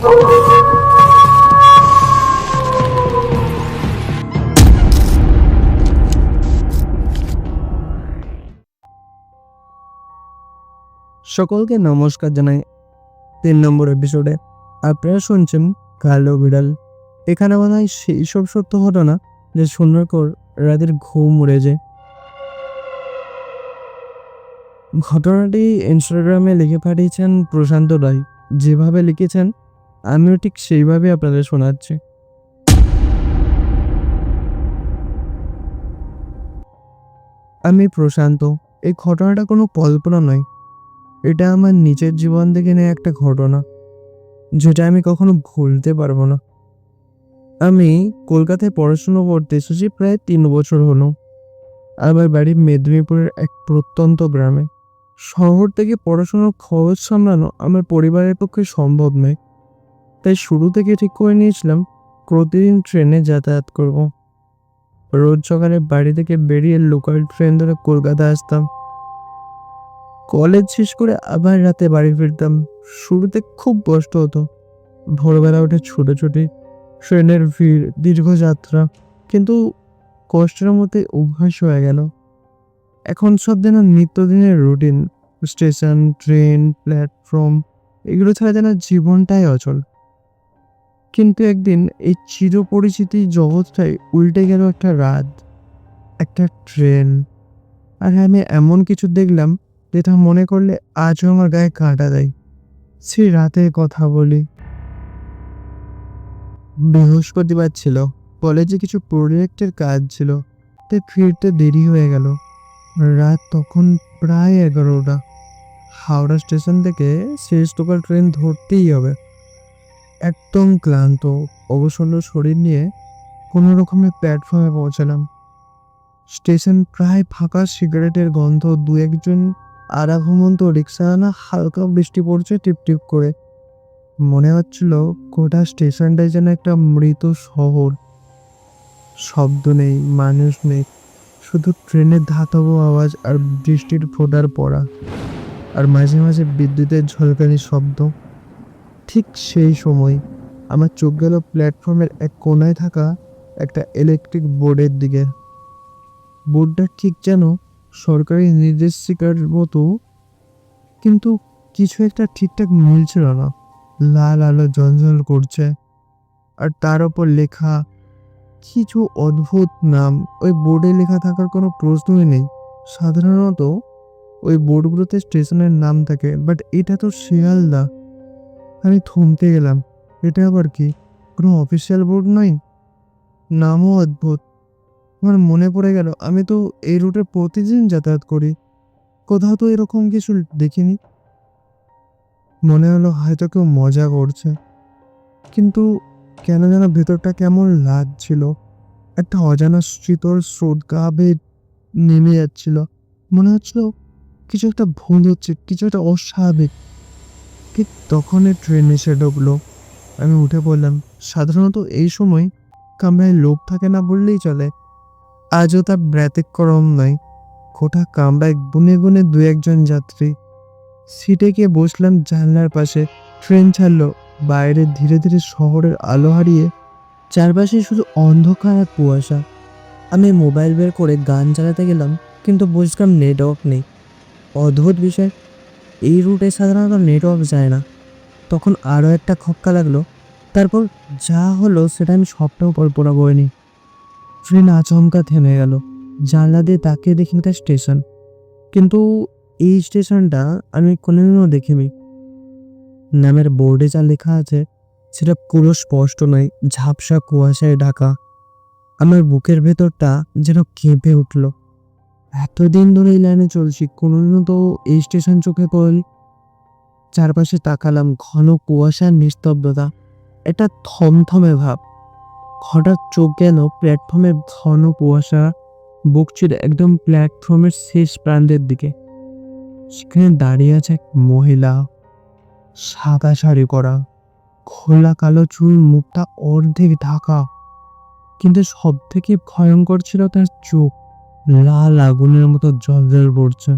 সকলকে নমস্কার জানাই তিন নম্বর এপিসোডে আপনারা শুনছেন কালো বিড়াল। এখানে মনে হয় সেই সব সত্য ঘটনা যে শোনার পর রাতের ঘুম উড়ে যায়। ঘটনাটি ইনস্টাগ্রামে লিখে পাঠিয়েছেন প্রশান্ত রায়। যেভাবে লিখেছেন আমিও ঠিক সেইভাবে আপনাদের শোনাচ্ছি। আমি প্রশান্ত, এই ঘটনাটা কোনো কল্পনা নয়। এটা আমার নিজের জীবন থেকে নেওয়া একটা ঘটনা, যেটা আমি কখনো ভুলতে পারব না। আমি কলকাতায় পড়াশুনো করতে এসেছি প্রায় তিন বছর হলো। আমার বাড়ি মেদিনীপুরের এক প্রত্যন্ত গ্রামে। শহর থেকে পড়াশোনার খরচ সামলানো আমার পরিবারের পক্ষে সম্ভব নয়। তাই শুরু থেকে ঠিক করে নিয়েছিলাম, প্রতিদিন ট্রেনে যাতায়াত করব। রোজ সকালে বাড়ি থেকে বেরিয়ে লোকাল ট্রেন ধরে কলকাতা আসতাম। কলেজ শেষ করে আবার রাতে বাড়ি ফিরতাম। শুরুতে খুব কষ্ট হতো। ভোরবেলা উঠে ছুটোছুটি ট্রেনের ভিড়, দীর্ঘ যাত্রা, কিন্তু কষ্টের মধ্যে অভ্যাস হয়ে গেল। এখন সব যেন নিত্যদিনের রুটিন স্টেশন ট্রেন প্ল্যাটফর্ম এগুলো ছাড়া যেন জীবনটাই অচল। কিন্তু একদিন এই চিরপরিচিতি জগৎটাই উল্টে গেল একটা রাত, একটা ট্রেন। আর আমি এমন কিছু দেখলাম যেটা মনে করলে আজও আমার গায়ে কাঁটা দেয়। সেই রাতের কথা বলি। বৃহস্পতিবার ছিল, কলেজে কিছু প্রজেক্টের কাজ ছিল, তাই ফিরতে দেরি হয়ে গেল। রাত তখন প্রায় এগারোটা। হাওড়া স্টেশন থেকে শেষ লোকাল ট্রেন ধরতেই হবে। একদম ক্লান্ত, অবসন্ন শরীর নিয়ে কোনো রকমে প্ল্যাটফর্মে পৌঁছালাম। স্টেশন প্রায় ফাঁকা, সিগারেটের গন্ধ, দু একজন আড়া ঘুমন্ত রিক্সা আনা হালকা বৃষ্টি পড়ছে টিপটিপ করে। মনে হচ্ছিল গোটা স্টেশনটাই যেন একটা মৃত শহর। শব্দ নেই, মানুষ নেই, শুধু ট্রেনের ধাতব আওয়াজ আর বৃষ্টির ফোটার পড়া। আর মাঝে মাঝে বিদ্যুতের ঝলকানি শব্দ। ঠিক সেই সময় আমার চোখ গেল প্ল্যাটফর্মের এক কোনায় থাকা একটা ইলেকট্রিক বোর্ডের দিকে। বোর্ডটা ঠিক যেন সরকারি নির্দেশিকার মতো, কিন্তু কিছু একটা ঠিকঠাক মিলছিল না। লাল আলো জঞ্জল করছে, আর তার ওপর লেখা কিছু অদ্ভুত নাম। ওই বোর্ডে লেখা থাকার কোনো প্রশ্নই নেই। সাধারণত ওই বোর্ডগুলোতে স্টেশনের নাম থাকে বাট এটা তো শিয়ালদা আমি থমকে গেলাম। এটা আবার কি? কোনো অফিসিয়াল বোর্ড নয়? নামও অদ্ভুত। আমার মনে পড়ে গেল, আমি তো এই রুটে প্রতিদিন যাতায়াত করি। কোথাও তো এরকম কিছু দেখিনি। মনে হলো হয়তো কেউ মজা করছে। কিন্তু কেন যেন ভেতরটা কেমন লাগছিল। একটা অজানা শীতল স্রোত গা নেমে যাচ্ছিল। মনে হচ্ছিল কিছু একটা ভুল হচ্ছে, কিছু একটা অস্বাভাবিক। ঠিক তখনই ট্রেন এসে ঢুকলো। আমি উঠে পড়লাম। সাধারণত এই সময় কামরায় লোক থাকে না বললেই চলে। আজও তার ব্যতিক্রম নয়। গোটা কামরায় গুনে গুনে দু একজন যাত্রী। সিটে গিয়ে বসলাম জানলার পাশে। ট্রেন ছাড়লো। বাইরে ধীরে ধীরে শহরের আলো হারিয়ে চারপাশে শুধু অন্ধকার আর কুয়াশা। আমি মোবাইল বের করে গান চালাতে গেলাম, কিন্তু বুঝলাম নেটওয়ার্ক নেই। অদ্ভুত বিষয় এই রুটে সাধারণত নেটওয়ার্ক যায় না। তখন আরও একটা খক্কা লাগল। তারপর যা হলো সেটা আমি সবটাও কল্পনা করিনি। ট্রেন আচমকা থেমে গেল। জানলা দিয়ে তাকিয়ে দেখি একটা স্টেশন। কিন্তু এই স্টেশনটা আমি কোনোদিনও দেখিনি। নামের বোর্ডে যা লেখা আছে, সেটা পুরো স্পষ্ট নয়। ঝাপসা কুয়াশায় ঢাকা। আমার বুকের ভেতরটা যেন কেঁপে উঠল। এতদিন ধরে এই লাইনে চলছি তো এই স্টেশন চোখে পড়ি চারপাশে তাকালাম, ঘন কুয়াশার নিস্তব্ধতা এটা থমথমে ভাব। হঠাৎ চোখ গেল প্ল্যাটফর্মের ঘন কুয়াশা বুক ছিল একদম প্ল্যাটফর্মের শেষ প্রান্তের দিকে। সেখানে দাঁড়িয়ে আছে এক মহিলা, সাদা শাড়ি করা খোলা কালো চুল, মুখটা অর্ধেক ঢাকা। কিন্তু সব থেকে ভয়ঙ্কর ছিল তার চোখ। লাল আগুনের মতো জল পড়ছে।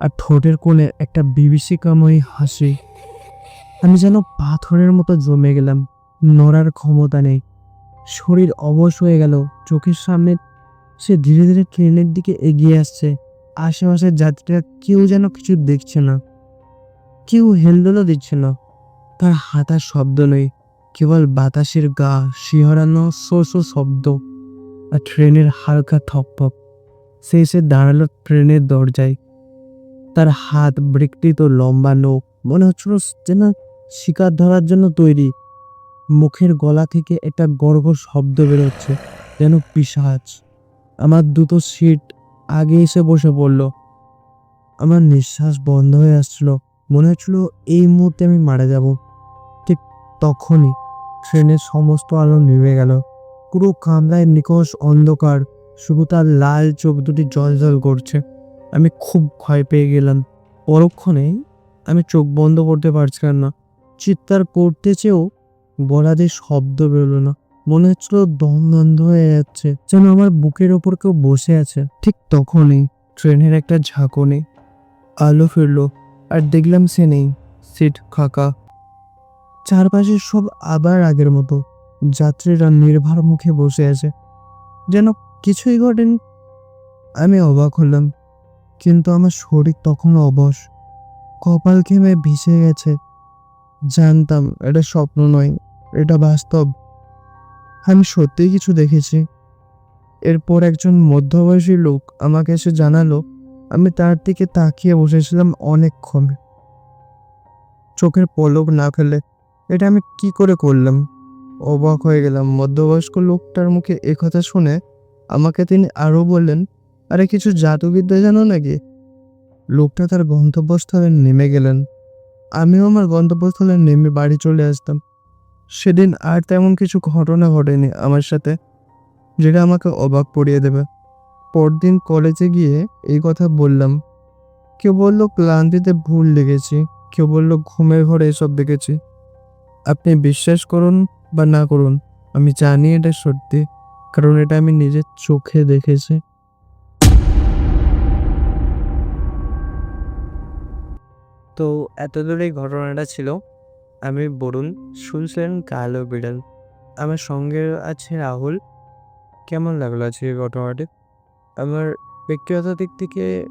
আর ঠোঁটের কোণে একটা বিভীষিকাময়ী হাসি। আমি যেন পাথরের মতো জমে গেলাম, নড়ার ক্ষমতা নেই। শরীর অবশ হয়ে গেল, চোখের সামনে সে ধীরে ধীরে ট্রেনের দিকে এগিয়ে আসছে। আশেপাশের যাত্রীরা কেউ যেন কিছু দেখছে না। কেউ হেলদোলও দিচ্ছে না। তার হাতার শব্দ নেই, কেবল বাতাসের গা শিহরানো শো শো শব্দ। আর ট্রেনের হালকা থপথপ সে এসে দাঁড়াল ট্রেনের দরজায়। তার হাত বিকৃত, লম্বা নোখ, মনে হচ্ছিল যেন শিকার ধরার জন্য তৈরি। মুখের গলা থেকে একটা গর্গ শব্দ বেরোচ্ছে, যেন পিসাজ আমার দুটো সিট আগে এসে বসে পড়ল। আমার নিঃশ্বাস বন্ধ হয়ে আসছিল মনে হচ্ছিল এই মুহূর্তে আমি মারা যাব। ঠিক তখনই ট্রেনের সমস্ত আলো নিভে গেল। পুরো কামরায় নিকষ অন্ধকার, শুধু তার লাল চোখ দুটি জল জল করছে। আমি খুব ভয় পেয়ে গেলাম। পরক্ষণেই আমি চোখ বন্ধ করতে পারছিলাম না। চিৎকার করতে চেয়েও গলা দিয়ে শব্দ বেরোলো না। মনে হচ্ছিল দম বন্ধ হয়ে যাচ্ছে, যেন আমার বুকের ওপর কেউ বসে আছে। ঠিক তখনই ট্রেনের একটা ঝাঁকুনি, আলো ফিরলো, আর দেখলাম সে নেই, সিট ফাঁকা। চারপাশে সব আবার আগের মতো। যাত্রীরা নির্ভার মুখে বসে আছে। যেন কিছুই ঘটেনি। আমি অবাক হলাম, কিন্তু আমার শরীর তখনও অবশ। কপাল ঘেমে ভিসে গেছে। জানতাম, এটা স্বপ্ন নয়, এটা বাস্তব। আমি সত্যিই কিছু দেখেছি। এরপর একজন মধ্যবয়সী লোক আমাকে এসে জানালো, আমি তার দিকে তাকিয়ে বসেছিলাম অনেকক্ষণ। চোখের পলক না ফেলে, এটা আমি কি করে করলাম? অবাক হয়ে গেলাম। মধ্যবয়স্ক লোকটার মুখে একথা শুনে আমাকে তিনি আরও বললেন, আরে, কিছু জাদুবিদ্যা জানো নাকি? লোকটা তার গন্তব্যস্থলে নেমে গেলেন। আমিও আমার গন্তব্যস্থলে নেমে বাড়ি চলে আসতাম। সেদিন আর তেমন কিছু ঘটনা ঘটেনি আমার সাথে, যেটা আমাকে অবাক পড়িয়ে দেবে। পরদিন কলেজে গিয়ে এই কথা বললাম। কেউ বলল ক্লান্তিতে ভুল লেগেছি কেউ বলল ঘুমের ঘরে এসব দেখেছি। আপনি বিশ্বাস করুন বা না করুন, আমি জানি এটা সত্যি, কারণ এটা আমি নিজের চোখে দেখেছি। তো এত দূর এই ঘটনাটা ছিল। আমি বরুণ, শুনছিলেন কালো বিড়াল। আমার সঙ্গে আছে রাহুল। কেমন লাগল আজকে এই ঘটনাটি? আমার ব্যক্তিগত দিক থেকে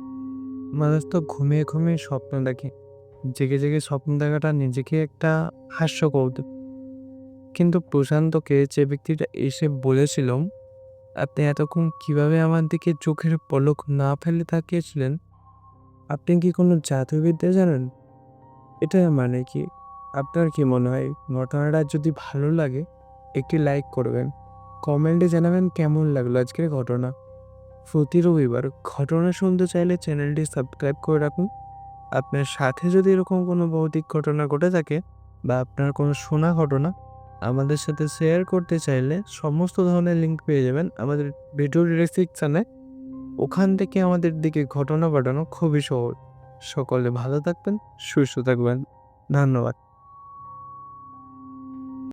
মানুষ তো ঘুমিয়ে ঘুমিয়ে স্বপ্ন দেখে। জেগে জেগে স্বপ্ন দেখাটা নিজেকে একটা হাস্য করতে কিন্তু প্রশান্তকে যে ব্যক্তিটা এসে বলেছিল আপনি এতক্ষণ কীভাবে আমার দিকে চোখের পলক না ফেলে তাকিয়েছিলেন? আপনি কি কোনো জাদুবিদ্যা জানেন? এটা মানে কি? আপনার কি মনে হয় ঘটনাটা যদি ভালো লাগে, একটি লাইক করবেন। কমেন্টে জানাবেন কেমন লাগল আজকের ঘটনা। প্রতি রবিবার ঘটনা শুনতে চাইলে চ্যানেলটি সাবস্ক্রাইব করে রাখুন। আপনার সাথে যদি এরকম কোনো ভৌতিক ঘটনা ঘটে থাকে বা আপনার কোনো শোনা ঘটনা আমাদের সাথে শেয়ার করতে চাইলে সমস্ত ধরনের লিঙ্ক পেয়ে যাবেন আমাদের ভিডিও ডিসক্রিপশানে ওখান থেকে আমাদের দিকে ঘটনা পাঠানো খুবই সহজ। সকলে ভালো থাকবেন, সুস্থ থাকবেন। ধন্যবাদ।